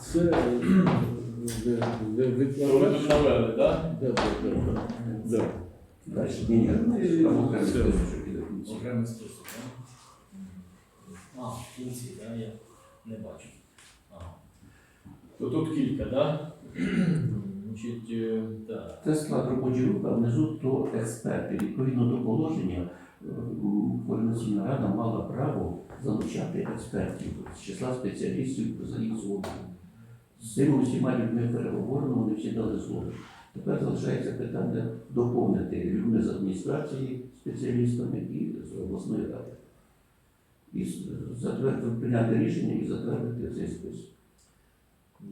Це е, Що навели, так? Да, да, да, да. Да. Далі. Ні, ні, ну, там окремий Все. список іде в кінці. Окремий список, так? А, в кінці, так, я не бачу. Ага. То тут кілька, так? Значить, е, так. Це склад робочої групи, а внизу то експерти. Відповідно до положення, е, координаційна рада мала право залучати експертів з числа спеціалістів згодом. З цими усіма людьми переговорено, вони всі дали згоду. Тепер залишається питання доповнити людьми з адміністрації, спеціалістами і з обласної ради. І затвердити, прийняти рішення і затвердити цей список.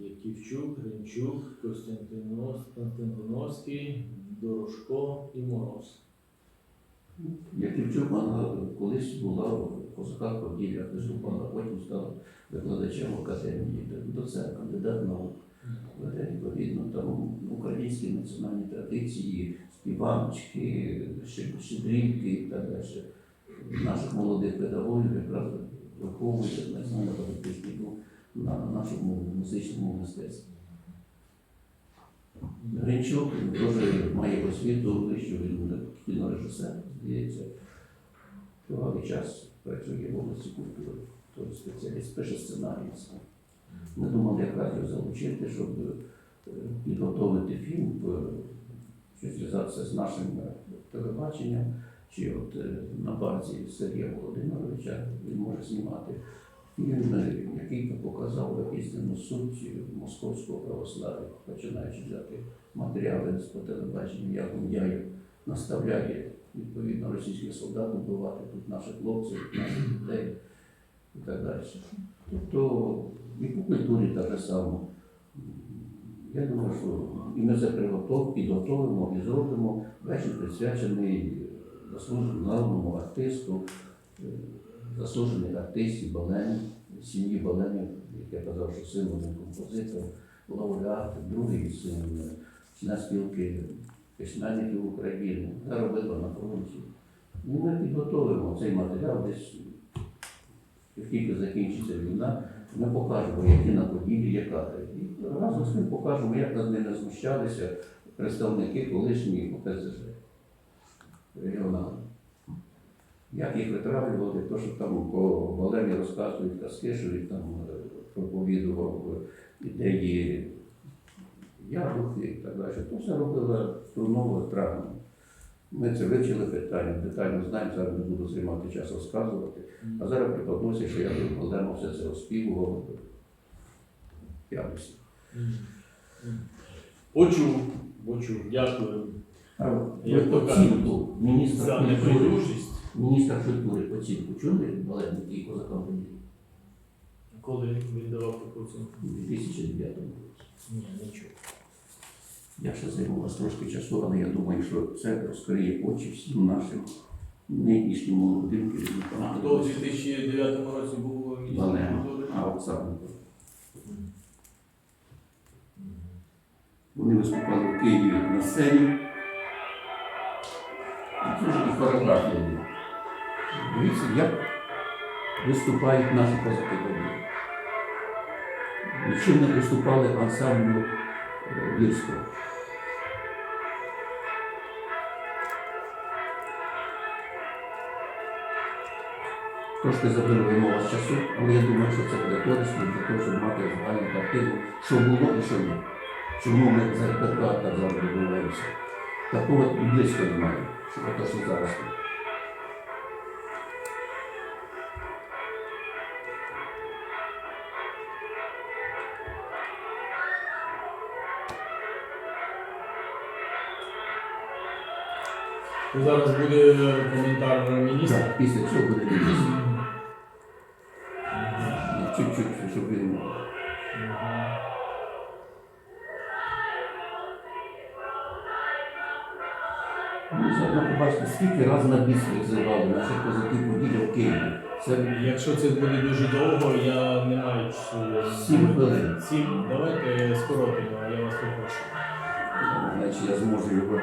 Яківчук, Гринчук, Костянтинос, Константиновський, Дорошко і Мороз. Яківчук вона колись була в козаках поділях, потім стала викладачем академії, доцент, кандидат наук. Веде відповідно там українські національні традиції, співаночки, щедрівки і так далі. Наших молодих педагогів якраз виховують національно патріотичну на нашому музичному мистецтві. Гринчук теж має освіту вищу, він кінорежисер, здається. Тривалий час працює в області культури, той спеціаліст, пише сценарій. Ми думали, як радіо залучити, щоб е, підготовити фільм, е, зв'язатися з нашим е, телебаченням, чи от на базі Сергія Володимировича він може знімати фільм, який би показав істинну суть московського православ'я, починаючи взяти матеріали з по телебаченню, як Гундяєв наставляє відповідно російських солдат вбивати тут наших хлопців, наших дітей і так далі. Тобто і по культурі так само. Я думаю, що і ми це підготовимо і зробимо вечір присвячений заслуженому народному артисту, е, заслужений артистів Балені, сім'ї Баленів, як я казав, що син один композитор, лауреат, другий син е, член спілки письменників України, заробила на фронті. І ми підготовимо цей матеріал десь, як тільки закінчиться війна, ми покажемо, які на поділі є. І разом з тим покажемо, як над ними знущалися представники колишньої ОПЗЖ регіонали. Як їх витравлювали, то, що там по Валерії розказують казки, що він там е, проповідував е, ідеї ядухи і так далі. То все робила Трунова травма. Ми це вивчили питання, детально знаємо, зараз не буду займати час розказувати. А зараз припаднуся, що я Валермо все це оспівував якості. Почув, почув, дякую Як оцінку міністра культури, міністра культури оцінку чули Валерій і козакам? Коли він давав таку оцінку? у 2009 році. Ні, не чув. Я ще займалася трошки часу, але я думаю, що це розкриє очі всім нашим нинішнім молодим керівникам. А хто у 2009 році був міністром культури? а Оксана. Вони виступали в Києві на сцені. І це ж і хореографія. є. Дивіться, як виступають наші козаки добрі. Нічим не виступали ансамблю е, вірського. Трошки заберемо вас часу, але я думаю, що це буде корисно для того, щоб мати загальну картину, що було і що ні. Чому ми за репертуар так завжди відбуваємося? Такого і близько немає, що те, що зараз Зараз буде коментар міністра. Так, після цього буде дивитися. Ну, побачите, скільки разів на біс визивали наших козаків Поділля в Києві. Це Якщо це буде дуже довго, я не маю часу. Сім хвилин. Сім. Давайте скоротимо, я вас попрошу. значить я зможу його.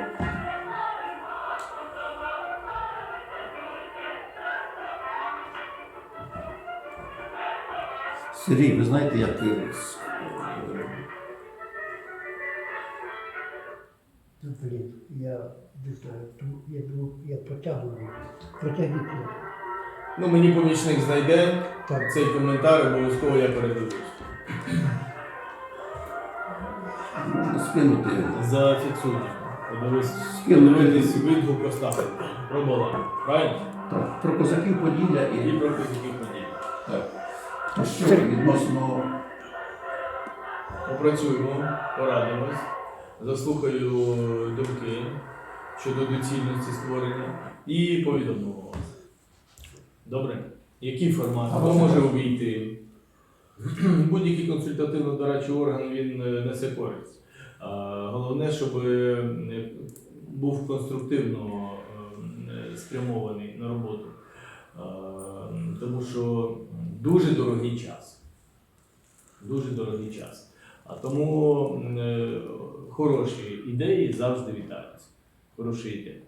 Сергій, ви знаєте, як блін, я не знаю, тому я думав, я протягую. Протягніть. Ну, мені помічник знайде Так, цей коментар, обов'язково я передивлюсь. скинути Зафіксуйте. Подивись, Скинути. подивитись відгук Остапенка. Про Балану. Правильно? так, про козаків Поділля І і про козаків подій. так. А що відносно Попрацюємо, порадимось, заслухаю думки щодо доцільності створення і повідомимо вас. Добре? Який формат? Хто може увійти? Будь-який консультативно-дорадчий орган він е, несе користь. Головне, щоб е, був конструктивно е, спрямований на роботу. Тому що дуже дорогий час. Дуже дорогий час. А тому хороші ідеї завжди вітаються. Хороші ідеї.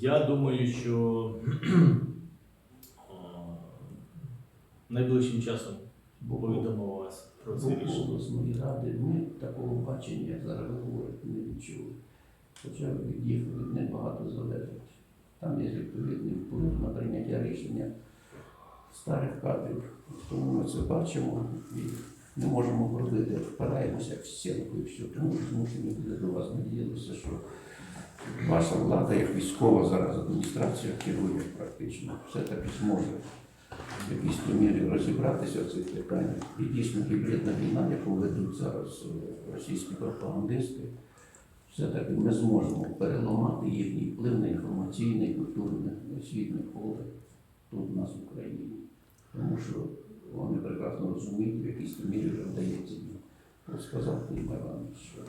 Я думаю, що найближчим часом повідомимо вас про це рішення. обласної ради ми такого бачення, зараз ви говорите, не відчули. Хоча від їх від них багато залежить. Там є відповідний вплив на прийняття рішення старих кадрів. Тому ми це бачимо не можемо вродити, впираємося в стінку і все. Тому змушені буде до вас надіятися, що ваша влада, як військова зараз адміністрація, керує практично, все-таки зможе в якійсь мірі розібратися в цих питаннях. І дійсно гібридна війна, яку ведуть зараз е, російські пропагандисти, все-таки ми зможемо переламати їхній вплив на інформаційне, культурне, освітне поле тут у нас в Україні. Тому що вони прекрасно розуміють, в якійсь мірі вже вдається їм. Сказав Клим що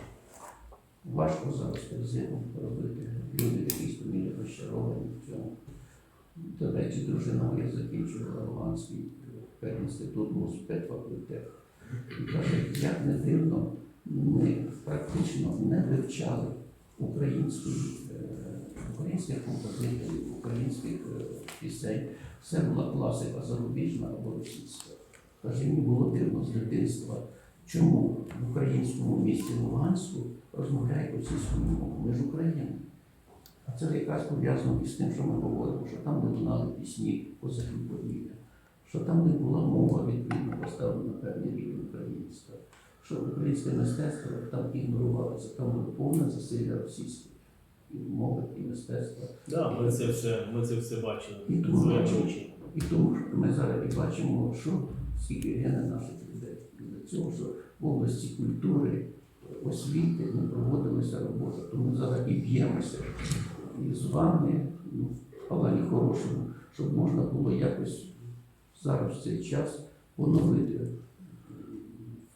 важко зараз зиму робити. Люди в якійсь мірі розчаровані в цьому. До речі, дружина моя закінчувала Луганський педінститут, був спецфакультет. І каже, як не дивно, ми практично не вивчали української, е, українських композиторів, українських е, пісень. Все була класика зарубіжна або російська. Каже, мені було дивно з дитинства, чому в українському місті Луганську розмовляють російською мовою. Ми ж українці. А це якраз пов'язано із тим, що ми говоримо, що там не лунали пісні козаків поділля, що там не була мова відповідно поставлена на певний рівень українська, що українське мистецтво там ігнорувалося, там було повне засилля російської і мови, і мистецтва. Да, ми це все, ми це все бачили. І тому-. І тому що ми зараз і бачимо, що скільки гене наших людей для цього, що в області культури, освіти не проводилася робота. Тому ми зараз і б'ємося і з вами, ну, в плані хорошому, щоб можна було якось зараз в цей час поновити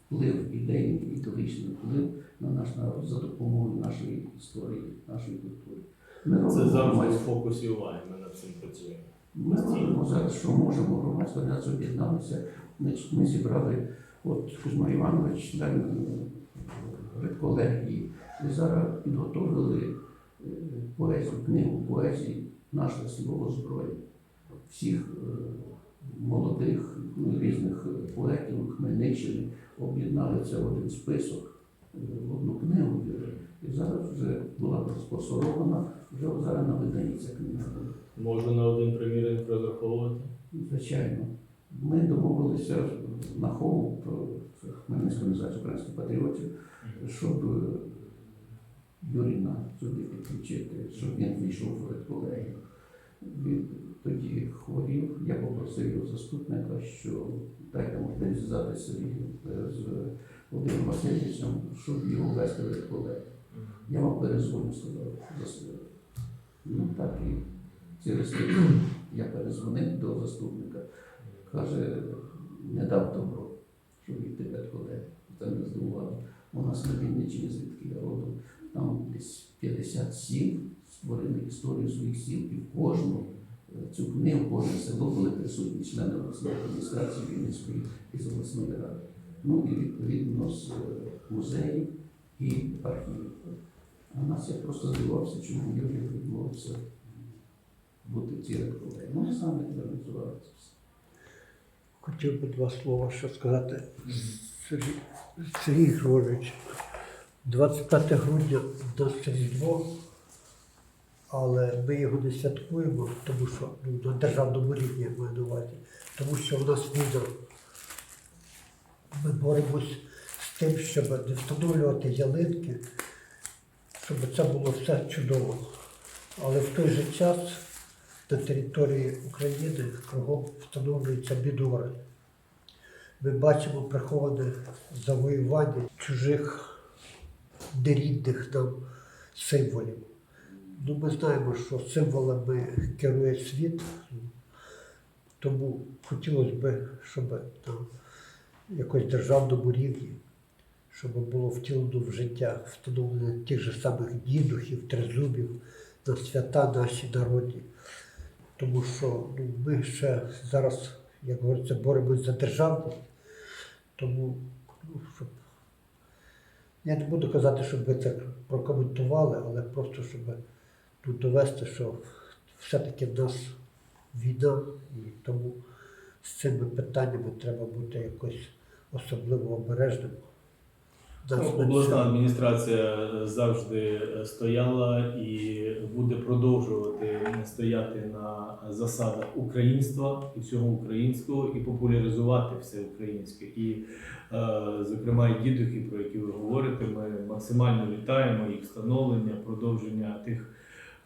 вплив, ідейний, ідеологічний вплив на наш народ за допомогою нашої історії, нашої культури. Ми Це завжди в фокусі уваги. Ми над цим працюємо. ми робимо зараз, що можемо, громадсько нас об'єдналися. Значить, Ми зібрали от Кузьма Іванович, член е, редколегії, і зараз підготовили е, поезію, книгу поезії наше слово зброї. Всіх е, молодих ну, різних поетів Хмельниччини об'єднали це в один список, в одну книгу. І зараз вже була спонсорована, вже зараз на виданні ця книга. Можна на один примірник розраховувати. Звичайно. Ми домовилися на хову про Хмельницьку організацію українських патріотів, щоб е, Юріна сюди підключити, щоб він вийшов в колегію. Він тоді хворів, я попросив його заступника, що дайте можливість зв'язатися з Володимиром Васильовичем, щоб його вести в колегію. Я вам перезвоню, сказав заступник. Ну так і через тиждень я перезвонив до заступника. Каже, не дав добро, щоб йти від колеги. Це не здивувало. У нас на Вінниччині, звідки я родом, там десь 50 сіл створили історію своїх сіл, і в кожну е, цю книгу, кожне село були присутні члени обласної адміністрації Вінницької і з обласної ради. Ну і відповідно з е, музеїв і архівів. А нас я просто здивувався, чому Юрій відмовився бути в цій редколегії. Ну, ми самі організували це все. Хотів би два слова що сказати. Сергій, Григорович, 25 грудня нас Різдво, але ми його не святкуємо, тому що ну, на державному рівні я маю на увазі, тому що в нас війна. Боремось з тим, щоб встановлювати ялинки, щоб це було все чудово. Але в той же час на території України кругом встановлюються бідори. Ми бачимо приховане завоювання чужих нерідних нам символів. Ну, ми знаємо, що символами керує світ, тому хотілося б, щоб на якось державному рівні, щоб було втілено в життя встановлення тих же самих дідухів, тризубів на свята наші народні. Тому що ну, ми ще зараз, як говориться, боремось за державність. Тому, ну, щоб... я не буду казати, щоб ви це прокоментували, але просто щоб тут довести, що все-таки в нас війна, і тому з цими питаннями треба бути якось особливо обережним. Обласна адміністрація завжди стояла і буде продовжувати стояти на засадах українства і всього українського, і популяризувати все українське. І, е, зокрема, і дідухи, про які ви говорите, ми максимально вітаємо їх встановлення, продовження тих.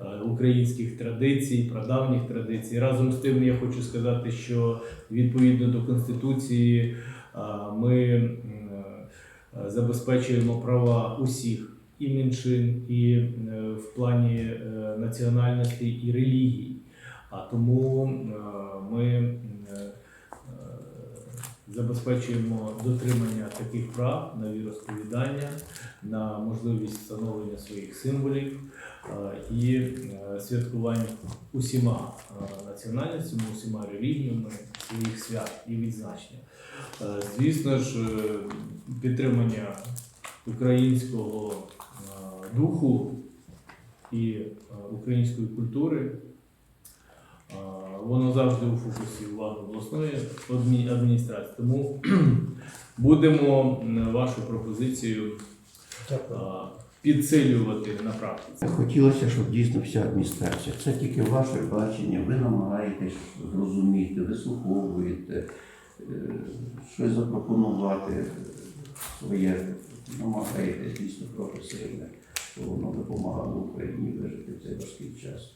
е, Українських традицій, прадавніх традицій. Разом з тим я хочу сказати, що відповідно до Конституції ми е, забезпечуємо права усіх і меншин, і е, в плані е, національності і релігії. А тому ми забезпечуємо дотримання таких прав на віросповідання, на можливість встановлення своїх символів е, і е, святкувань усіма е, національностями, усіма релігіями своїх свят і відзначення. Звісно ж, підтримання українського духу і української культури. Воно завжди у фокусі уваги обласної адмі- адміністрації. Тому будемо вашу пропозицію Дякую. підсилювати на практиці. Хотілося, щоб дійсно вся адміністрація. Це тільки ваше бачення, ви намагаєтесь зрозуміти, вислуховуєте, е, щось запропонувати своє, намагаєтесь дійсно професійне, щоб воно допомагало Україні вижити в цей важкий час.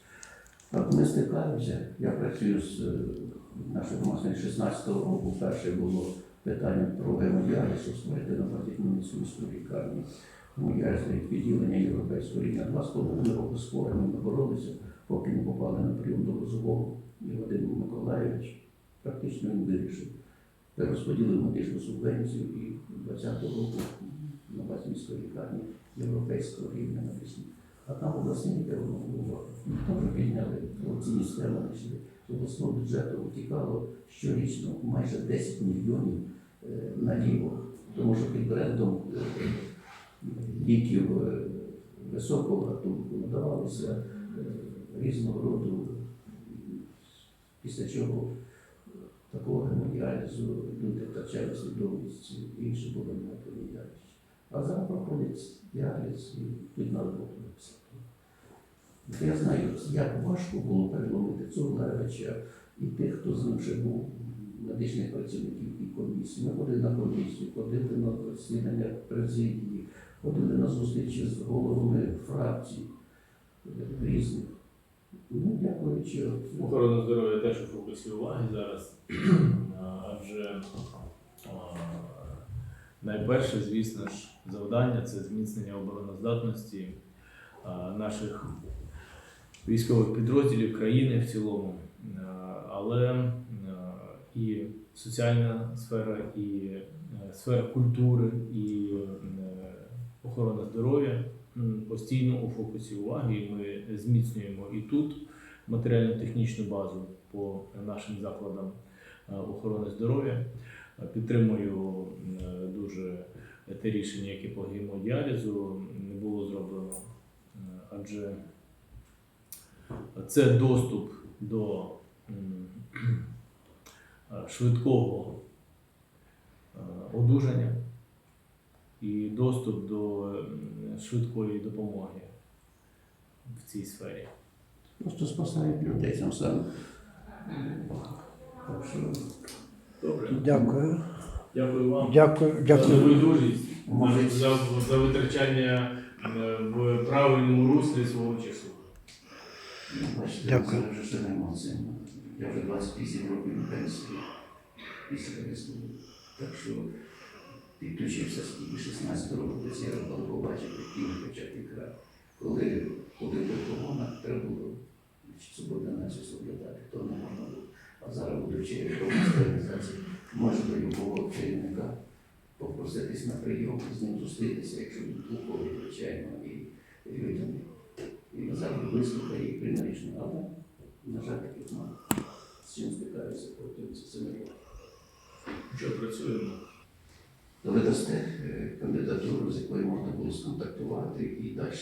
Так, ми стикаємося. Я працюю з е, нашою 16-го року. Перше було питання про гемодіаліз, створити на міської лікарні. Тому відділення європейського рівня два з половиною роки з хворими ми боролися, поки не попали на прийом до Лозового. І Вадим Миколаївич практично він вирішив. Перерозподілив медичну субвенцію і 20-го року на базі міської лікарні європейського рівня написано. А там обласні воно було. Теж підняли корупційні схеми. З обласного бюджету утікало щорічно майже 10 мільйонів е, наліво, тому що під брендом е, ліків е, високого гатунку надавалися е, різного роду, після чого такого гемодіалізу люди втрачали свідомість інші були не діяльність. А проходить діаліз і на роботу. Я знаю, як важко було переломити цього Левича і тих, хто з ним ще був, медичних працівників і комісії. Ми ходили на комісію, ходили на засідання президії, ходили на зустрічі з головами фракцій е, різних. Ну, дякуючи. Охорона здоров'я теж у фокусі уваги зараз, адже найперше, звісно ж, завдання це зміцнення обороноздатності наших військових підрозділів країни в цілому, але і соціальна сфера, і е, сфера культури, і е, охорона здоров'я постійно у фокусі уваги, і ми зміцнюємо і тут матеріально-технічну базу по нашим закладам охорони здоров'я. Підтримую е, дуже те рішення, яке по гемодіалізу не було зроблено, Е, адже це доступ до е, швидкого одужання і доступ до швидкої допомоги в цій сфері. Просто спасають людей самим. Добре. Дякую. Дякую вам. Дякую, За дякую. небайдужість, Може, за, за витрачання е, в правильному руслі свого часу. Бачите, Дякую. це вже ж емоціями. Я вже 28 років на пенсії після вислову. Так що підключився скільки 16 років цієї роботи, побачив, який ми початий край. Коли ходив до колона, треба було субординацію соблюдати, то не можна було. А зараз, будучи до любого керівника попроситись на прийом, з ним зустрітися, якщо він глуховий, звичайно, і людям. І завжди вислухає і прийме рішення, але, на жаль, таких мало. З чим стикаюся протягом цих семи років. Що працюємо? То ви дасте е, кандидатуру, з якою можна було сконтактувати і далі